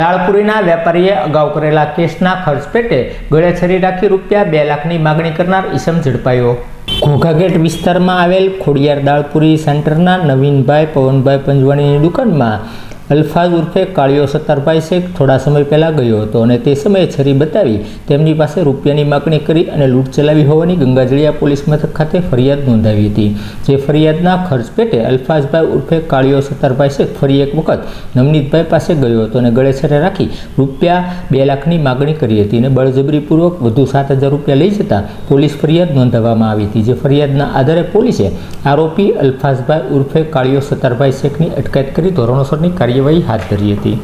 દાળપુરીના વેપારીએ અગાઉ કરેલા કેસના ખર્ચ પેટે ગળેછરી રાખી રૂપિયા બે લાખની માગણી કરનાર ઈસમ ઝડપાયો. ઘોઘાગેટ વિસ્તારમાં આવેલ ખોડિયાર દાળપુરી સેન્ટરના નવીનભાઈ, પવનભાઈ પંજવાણીની દુકાનમાં અલ્ફાઝ ઉર્ફે કાળિયો સત્તારભાઈ શેખ થોડા સમય પહેલાં ગયો હતો અને તે સમયે છરી બતાવી તેમની પાસે રૂપિયાની માગણી કરી અને લૂંટ ચલાવી હોવાની ગંગાજળિયા પોલીસ મથક ખાતે ફરિયાદ નોંધાવી હતી. જે ફરિયાદના ખર્ચ પેટે અલ્ફાઝભાઈ ઉર્ફે કાળિયો સત્તારભાઈ શેખ ફરી એક વખત નવનીતભાઈ પાસે ગયો હતો અને ગળેછરે રાખી રૂપિયા બે લાખની માગણી કરી હતી અને બળજબરીપૂર્વક વધુ સાત હજાર રૂપિયા લઈ જતા પોલીસ ફરિયાદ નોંધાવવામાં આવી હતી. જે ફરિયાદના આધારે પોલીસે આરોપી અલ્ફાઝભાઈ ઉર્ફે કાળિયો સત્તારભાઈ શેખની અટકાયત કરી ધોરણોસરની કાર્યવાહી હાથ ધરી હતી.